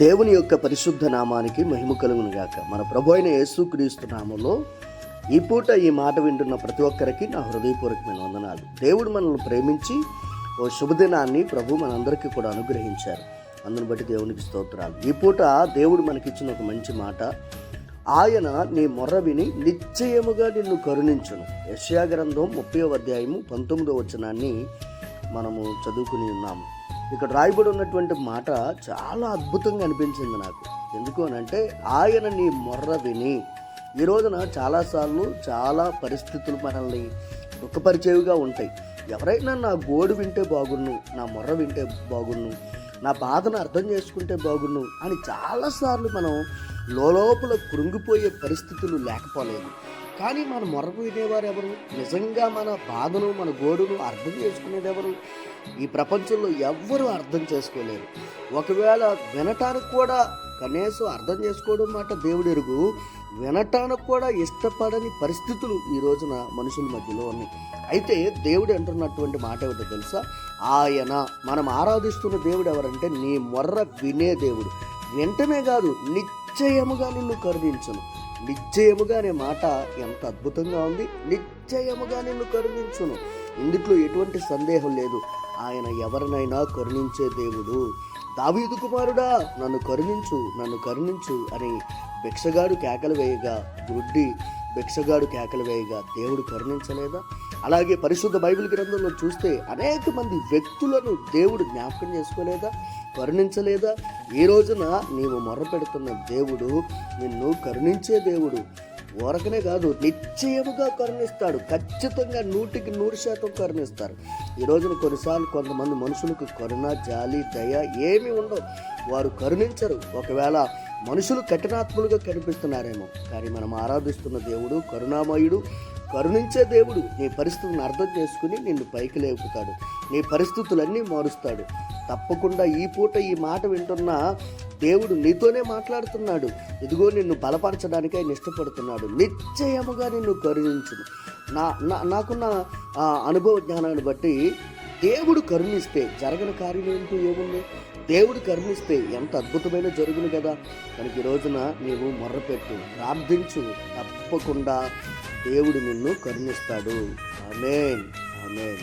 దేవుని యొక్క పరిశుద్ధ నామానికి మహిమ కలుగునుగాక. మన ప్రభు అయిన యేసుక్రీస్తు నామంలో ఈ పూట ఈ మాట వింటున్న ప్రతి ఒక్కరికి నా హృదయపూర్వకమైన వందనాలు. దేవుడు మనల్ని ప్రేమించి ఓ శుభదినాన్ని ప్రభు మనందరికీ కూడా అనుగ్రహించారు. అందుని బట్టి దేవునికి స్తోత్రాలు. ఈ పూట దేవుడు మనకిచ్చిన ఒక మంచి మాట ఆయన నీ మొర్ర విని నిశ్చయముగా నిన్ను కరుణించును. యశ్యా గ్రంథం ముప్పై అధ్యాయము పంతొమ్మిదో వచనాన్ని మనము చదువుకుని ఉన్నాము. ఇక్కడ రాయబడి ఉన్నటువంటి మాట చాలా అద్భుతంగా అనిపించింది నాకు. ఎందుకు అని అంటే ఆయన నీ మొర్ర విని ఈ రోజున చాలాసార్లు చాలా పరిస్థితులు మనల్ని దుఃఖపరిచేవిగా ఉంటాయి. ఎవరైనా నా గోడు వింటే బాగున్ను నా మొర్ర వింటే బాగున్ను నా బాధను అర్థం చేసుకుంటే బాగున్ను అని చాలాసార్లు మనం లోపల కృంగిపోయే పరిస్థితులు లేకపోలేదు. కానీ మన మొరకు వినేవారు ఎవరు? నిజంగా మన బాధను మన గోడును అర్థం చేసుకునేది ఎవరు? ఈ ప్రపంచంలో ఎవ్వరూ అర్థం చేసుకోలేరు. ఒకవేళ వినటానికి కూడా కనీసం అర్థం చేసుకోవడం మాట దేవుడెరుగు. వినటానికి కూడా ఇష్టపడని పరిస్థితులు ఈ రోజున మనుషుల మధ్యలో ఉన్నాయి. అయితే దేవుడు అంటున్నటువంటి మాట ఏమిటో తెలుసా? ఆయన మనం ఆరాధిస్తున్న దేవుడు ఎవరంటే నీ మొర్ర వినే దేవుడు. వెంటనే కాదు నిశ్చయముగా నిన్ను కరుదించను నిశ్చయముగా అనే మాట ఎంత అద్భుతంగా ఉంది. నిశ్చయముగా నిన్ను కరుణించును. ఇందుట్లో ఎటువంటి సందేహం లేదు. ఆయన ఎవరినైనా కరుణించే దేవుడు. దావీదు కుమారుడా నన్ను కరుణించు నన్ను కరుణించు అని భిక్షగాడు కేకలు వేయగా గుడ్డి భిక్షగాడు కేకలు వేయగా దేవుడు కరుణించలేదా? అలాగే పరిశుద్ధ బైబిల్ గ్రంథంలో చూస్తే అనేక మంది వ్యక్తులను దేవుడు జ్ఞాపకం చేసుకోలేదా? కరుణించలేదా? ఈ రోజున నీవు మొర్ర పెడుతున్న దేవుడు నిన్ను కరుణించే దేవుడు ఊరకనే కాదు నిశ్చయముగా కరుణిస్తాడు. ఖచ్చితంగా నూటికి నూరు శాతం కరుణిస్తారు. ఈ రోజున కొన్నిసార్లు కొంతమంది మనుషులకు కరుణ జాలి దయ ఏమీ ఉండవు. వారు కరుణించరు. ఒకవేళ మనుషులు కఠినాత్ములుగా కనిపిస్తున్నారేమో. కానీ మనం ఆరాధిస్తున్న దేవుడు కరుణామయుడు కరుణించే దేవుడు నీ పరిస్థితులను అర్థం చేసుకుని నిన్ను పైకి లేపుతాడు. నీ పరిస్థితులన్నీ మారుస్తాడు. తప్పకుండా ఈ పూట ఈ మాట వింటున్న దేవుడు నీతోనే మాట్లాడుతున్నాడు. ఇదిగో నిన్ను బలపరచడానికి ఆయన ఇష్టపడుతున్నాడు. నిశ్చయముగా నిన్ను కరుణించును. నా నా- నాకున్న అనుభవ జ్ఞానాన్ని బట్టి దేవుడు కరుణిస్తే జరగని కార్యం ఏంటో ఏముంది? దేవుడు కరుణిస్తే ఎంత అద్భుతమైన జరుగును కదా? మనకి ఈ రోజున నీవు మొర్రపెట్టు ప్రార్థించు తప్పకుండా దేవుడు నిన్ను కరుణిస్తాడు. ఆమేన్. అమేన్